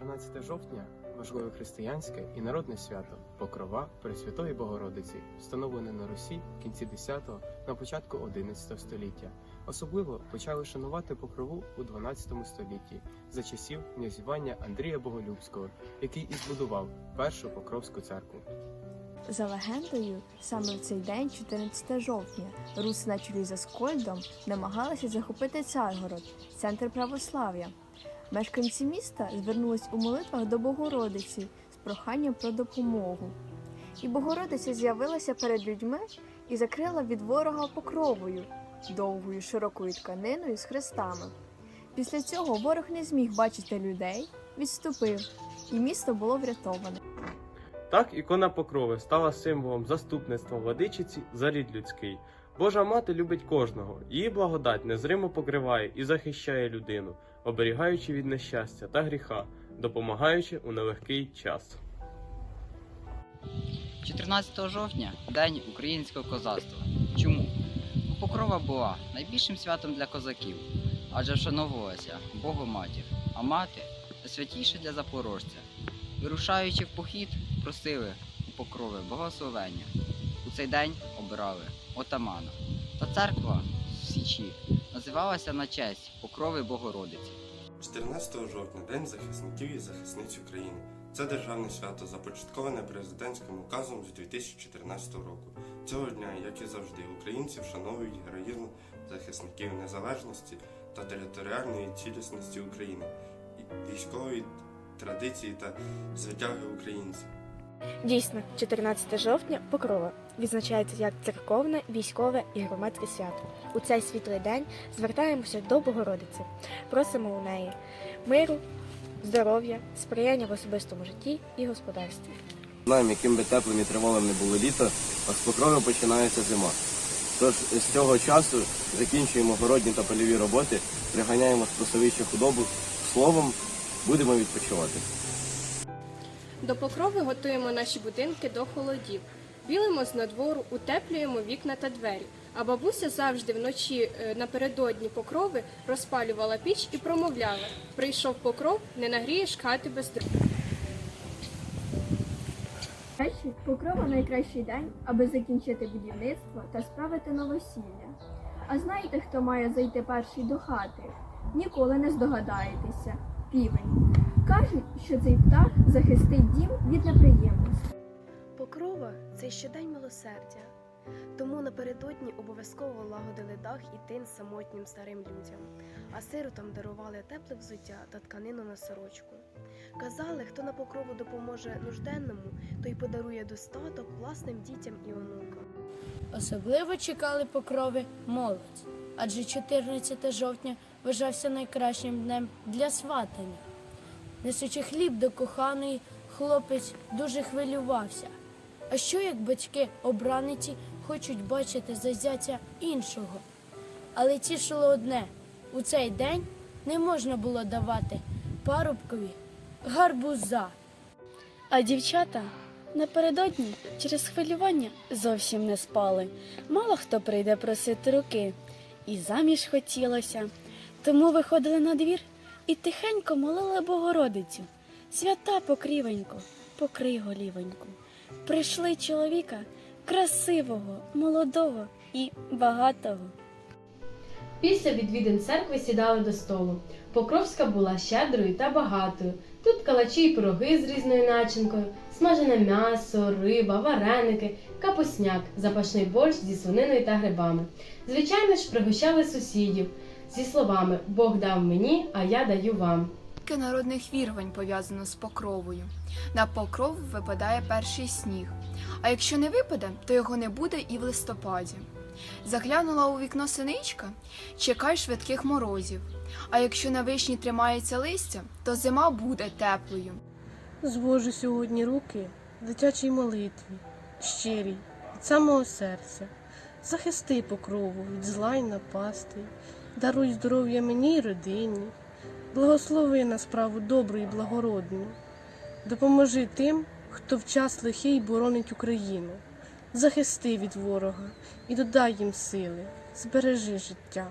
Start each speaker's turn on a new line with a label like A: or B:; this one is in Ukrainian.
A: 14 жовтня важливе християнське і народне свято Покрова Пресвятої Богородиці, встановлене на Русі в кінці 10-го, на початку 11 століття. Особливо почали шанувати покрову у 12 столітті за часів князювання Андрія Боголюбського, який і збудував першу Покровську церкву.
B: За легендою, саме в цей день, 14 жовтня, руси на чолі з Аскольдом намагалися захопити Царгород, центр православ'я. Мешканці міста звернулись у молитвах до Богородиці з проханням про допомогу. І Богородиця з'явилася перед людьми і закрила від ворога покровою, довгою широкою тканиною з хрестами. Після цього ворог не зміг бачити людей, відступив, і місто було врятоване.
C: Так ікона Покрови стала символом заступництва владичиці за рід людський. Божа мати любить кожного, її благодать незримо покриває і захищає людину, оберігаючи від нещастя та гріха, допомагаючи у нелегкий час.
D: 14 жовтня день українського козацтва. Чому? Покрова була найбільшим святом для козаків, адже вшановувалася Богу матір, а мати святіше для запорожця. Вирушаючи в похід, просили у покрови благословення. У цей день обирали отамана. Та церква Січі називалася на честь Покрови Богородиці.
E: 14 жовтня День захисників і захисниць України. Це державне свято, започатковане президентським указом з 2014 року. Цього дня, як і завжди, українці вшановують героїзм захисників незалежності та територіальної цілісності України, військової традиції та звитяги українців.
F: Дійсно, 14 жовтня Покрова відзначається як церковне, військове і громадське свято. У цей світлий день звертаємося до Богородиці, просимо у неї миру, здоров'я, сприяння в особистому житті і господарстві.
G: Знаємо, яким би теплим і тривалим не було літо, а з покрови починається зима. Тож з цього часу закінчуємо городні та польові роботи, приганяємо з худобу, словом, будемо відпочивати.
H: До покрови готуємо наші будинки до холодів. Білимо з надвору, утеплюємо вікна та двері. А бабуся завжди вночі е, напередодні покрови розпалювала піч і промовляла: прийшов покров, не нагрієш хати без дров.
B: Покрова найкращий день, аби закінчити будівництво та справити новосілля. А знаєте, хто має зайти перший до хати? Ніколи не здогадаєтеся. Півень. Кажуть, що цей птах захистить дім від неприємностей.
I: Покрова це щодень милосердя. Тому напередодні обов'язково лагодили дах і тин самотнім старим людям, а сиротам дарували тепле взуття та тканину на сорочку. Казали, хто на покрову допоможе нужденному, той подарує достаток власним дітям і онукам.
J: Особливо чекали покрови молодь, адже 14 жовтня вважався найкращим днем для сватання. Несучи хліб до коханої, хлопець дуже хвилювався. А що як батьки обраниці хочуть бачити за зятя іншого? Але тішило одне у цей день не можна було давати парубкові гарбуза.
K: А дівчата напередодні через хвилювання зовсім не спали. Мало хто прийде просити руки. І заміж хотілося. Тому виходили на двір і тихенько молили Богородицю. Свята покрівенько, покрий голівеньку. Прийшли чоловіка красивого, молодого і багатого.
L: Після відвідин церкви сідали до столу. Покровська була щедрою та багатою. Тут калачі й пироги з різною начинкою, смажене м'ясо, риба, вареники, капусняк, запашний борщ зі свининою та грибами. Звичайно ж, пригощали сусідів зі словами Бог дав мені, а я даю вам.
M: Народних вірувань пов'язано з покровою. На покров випадає перший сніг. А якщо не випаде, то його не буде і в листопаді. Заглянула у вікно синичка, чекай швидких морозів. А якщо на вишні тримається листя, то зима буде теплою.
N: Звожу сьогодні руки в дитячій молитві, щирій, від самого серця. Захисти покрову від зла й напасти, даруй здоров'я мені й родині, благослови на справу добру і благородну. Допоможи тим, хто в час лихий боронить Україну. Захисти від ворога і додай їм сили, збережи життя.